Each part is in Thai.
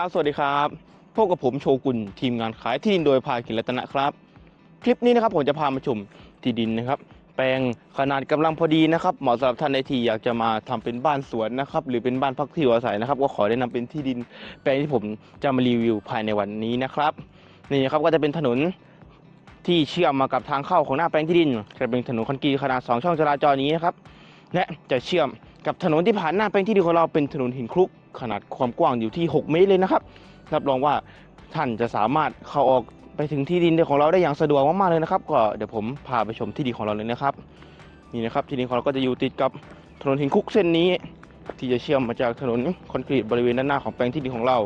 ครับสวัสดีครับพบกับผมโชกุนทีมงานขายที่ดินโดยภากินรัตนะครับ คลิปนี้นะครับผมจะพามาชมที่ดินนะครับ แปลงขนาดกำลังพอดีนะครับเหมาะสำหรับท่านใดที่อยากจะมาทำเป็นบ้านสวนนะครับ หรือเป็นบ้านพักที่อยู่อาศัยนะครับ ก็ขอแนะนำเป็นที่ดิน แปลงที่ผมจะมารีวิวภายในวันนี้นะครับนี่นะครับก็จะเป็นถนนที่เชื่อมมากับทางเข้าของหน้าแปลงที่ดินจะเป็นถนนคอนกรีตขนาด 2 ช่องจราจรนี้นะครับและจะเชื่อม กับถนนที่ผ่านหน้าแปลงที่ดินของเราเป็นถนนหินคลุกขนาดความกว้างอยู่ที่ 6 เมตรเลยนะครับรับรองว่าท่านจะสามารถเข้าออกไปถึงที่ดินของเราได้อย่างสะดวกมากๆเลยนะครับ ก็เดี๋ยวผมพาไปชมที่ดินของเราเลยนะครับ นี่นะครับที่ดินของเราก็จะอยู่ติดกับถนนหินคลุกเส้นนี้ ที่จะเชื่อมมาจากถนนคอนกรีตบริเวณด้านหน้าของแปลงที่ดินของเรา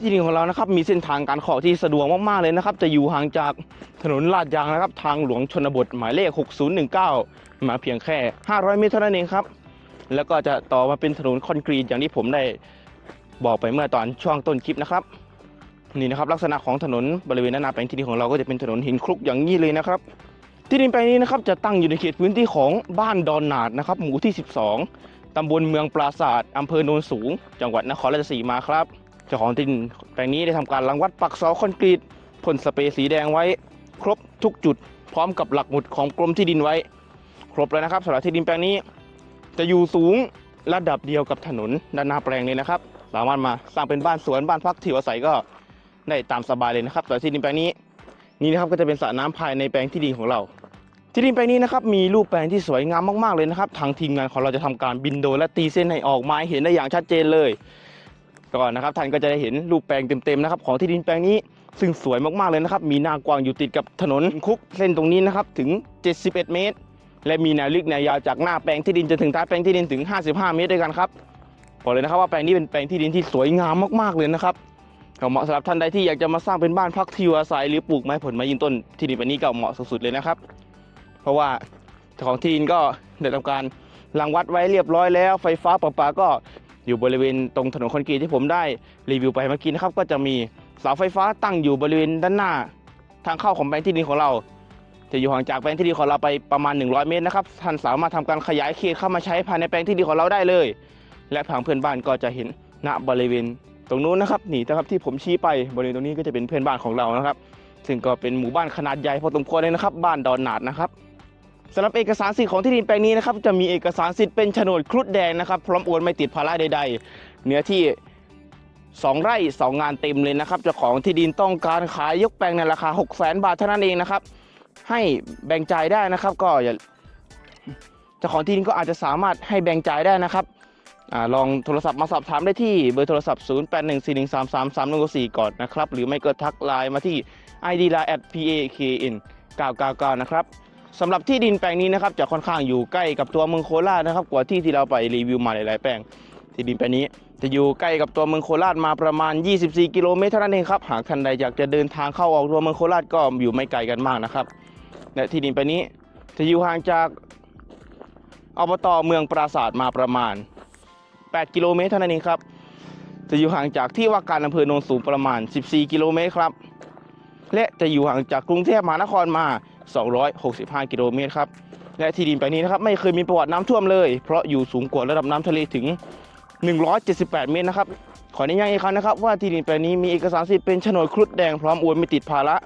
ที่ดินของเรานะครับมีเส้นทางการขอที่สะดวกมากๆเลยนะครับ จะอยู่ห่างจากถนนลาดยางนะครับ ทางหลวงชนบทหมายเลข 6019 มาเพียงแค่ 500 เมตรเท่านั้นเองครับ แล้วก็จะต่อมาเป็นถนนคอนกรีตอย่างที่ผมได้บอกไปเมื่อตอนช่วงต้นคลิปนะครับ นี่นะครับ ลักษณะของถนนบริเวณด้านหน้าแปลงที่ดินของเราก็จะเป็นถนนหินคลุกอย่างนี้เลยนะครับ ที่ดินแปลงนี้นะครับจะตั้งอยู่ในเขตพื้นที่ของบ้านดอนนาดนะครับหมู่ที่ 12ตำบลเมืองปราศาสตร์อำเภอโนนสูง จังหวัดนครราชสีมาครับเจ้าของที่ดินแปลงนี้ได้ทำการรังวัดปักเสาคอนกรีตพ่นสเปรย์สีแดงไว้ ครบทุกจุดพร้อมกับหลักหมุดของกรมที่ดินไว้ ครบแล้วนะครับสำหรับที่ดินแปลงนี้ จะอยู่สูงระดับเดียวกับถนนด้านหน้าแปลงเลยนะครับ สามารถมาสร้างเป็นบ้านสวนบ้านพักที่อาศัยก็ได้ตามสบายเลยนะครับสำหรับที่ดินแปลงนี้นี่นะครับก็จะเป็นสระน้ำภายในแปลงที่ดินของเรา ที่ดินแปลงนี้นะครับมีรูปแปลงที่สวยงามมากๆเลยนะครับ ทางทีมงานของเราจะทำการบินโดรนและตีเส้นให้ออกมาเห็นได้อย่างชัดเจนเลยก่อนนะครับท่านก็จะได้เห็นรูปแปลงเต็มๆนะครับของที่ดินแปลงนี้ซึ่งสวยมากๆเลยนะครับ มีหน้ากว้างอยู่ติดกับถนนคุกเส้นตรงนี้นะครับถึง 71 เมตร และมีแนวลึกแนวยาวจากหน้าแปลงที่ดินจนถึงท้ายแปลงที่ดินถึง 55 เมตรด้วยกันครับบอกเลยนะครับว่าแปลงนี้เป็นแปลงที่ดินที่สวยงามมากๆเลยนะครับก็เหมาะสำหรับท่านใดที่อยากจะมาสร้างเป็นบ้านพักที่อาศัยหรือปลูกไม้ผลไม้ยืนต้นที่ดินแปลงนี้ก็เหมาะสุดๆเลยนะครับ เพราะว่าเจ้าของที่ดินก็ได้ทำการรังวัดไว้เรียบร้อยแล้ว ไฟฟ้าประปาก็อยู่บริเวณตรงถนนคอนกรีตที่ผมได้รีวิวไปเมื่อกี้นะครับ ก็จะมีเสาไฟฟ้าตั้งอยู่บริเวณด้านหน้า ทางเข้าของแปลงที่ดินของเรา จะอยู่ห่างจากแปลงที่ดินของเราไปประมาณ 100 เมตรนะครับท่านสามารถทำการขยายเขตเข้ามาใช้ภายในแปลงที่ดินของเราได้เลย และทางเพื่อนบ้านก็จะเห็นณบริเวณ ตรงนู้นนะครับนี่นะครับที่ผมชี้ไปบริเวณตรงนี้ก็จะเป็นเพื่อนบ้านของเรานะครับ ซึ่งก็เป็นหมู่บ้านขนาดใหญ่พอสมควรเลยนะครับ บ้านดอนหนาดนะครับสำหรับเอกสารสิทธิ์ของที่ดินแปลงนี้นะครับจะมีเอกสารสิทธิ์เป็นโฉนดครุฑแดงนะครับพร้อมโอนไม่ติดภาระใด ๆ เนื้อที่ 2 ไร่ 2 งานเต็มเลยนะครับเจ้าของที่ดินต้องการขายยกแปลงในราคา 6 0 0 0 0 0 บาทเท่านั้นเองนะครับ ให้แบ่งจ่ายได้นะครับ ก็อย่าเจ้าของที่ดินก็อาจจะสามารถให้แบ่งจ่ายได้นะครับอลองโทรศัพท์มาสอบถามได้ที่เบอร์โทรศัพท์ 0814133314ก่อนนะครับ หรือไม่ก็ทักไลน์มาที่ id line at pakn 999นะครับสำหรับที่ดินแปลงนี้นะครับจะค่อนข้างอยู่ใกล้กับตัวเมืองโคราชนะครับ กว่าที่ที่เราไปรีวิวมาหลายๆแปลงที่ดินแปลงนี้ จะอยู่ใกล้กับตัวเมืองโคราชมาประมาณ 24 กิโลเมตรเท่านั้นเองครับ หากท่านใดอยากจะเดินทางเข้าออกตัวเมืองโคราชก็อยู่ไม่ไกลกันมากนะครับ และที่ดินแปลงนี้จะอยู่ห่างจากอบตเมืองปราศาสตร์มาประมาณ 8 กิโลเมตรเท่านั้นเองครับ จะอยู่ห่างจากที่ว่าการอำเภอโนนสูงประมาณ 14 กิโลเมตรครับ และจะอยู่ห่างจากกรุงเทพมหานครมา 265 กิโลเมตรครับ และที่ดินแปลงนี้นะครับไม่เคยมีประวัติน้ำท่วมเลย เพราะอยู่สูงกว่าระดับน้ำทะเลถึง 178 เมตรนะครับ ขอแนะนำอีกครั้งนะครับ ว่าที่ดินแปลงนี้มีเอกสารสิทธิ์เป็นโฉนดครุฑแดงพร้อมโอนไม่ติดภาระ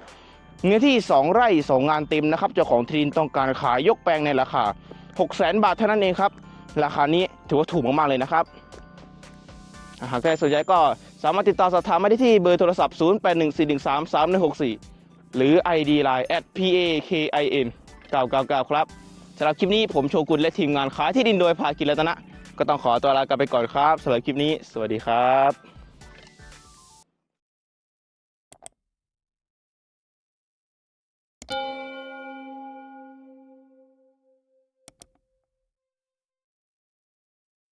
เนื้อที่ 2 ไร่ 2 งานเต็มนะครับเจ้าของที่ดินต้องการขายยกแปลงในราคา 600,000 บาทเท่านั้นเองครับ ราคานี้ถือว่าถูกมากๆเลยนะครับหากใครสนใจก็สามารถติดต่อสอบถามมาได้ที่เบอร์โทรศัพท์ 0814133164 หรือ ID Line at pakin 999 ครับสำหรับคลิปนี้ผมโชกุนและทีมงานขายที่ดินโดยภากิรัตนะ ก็ต้องขอตัวลากันไปก่อนครับสำหรับคลิปนี้ สวัสดีครับ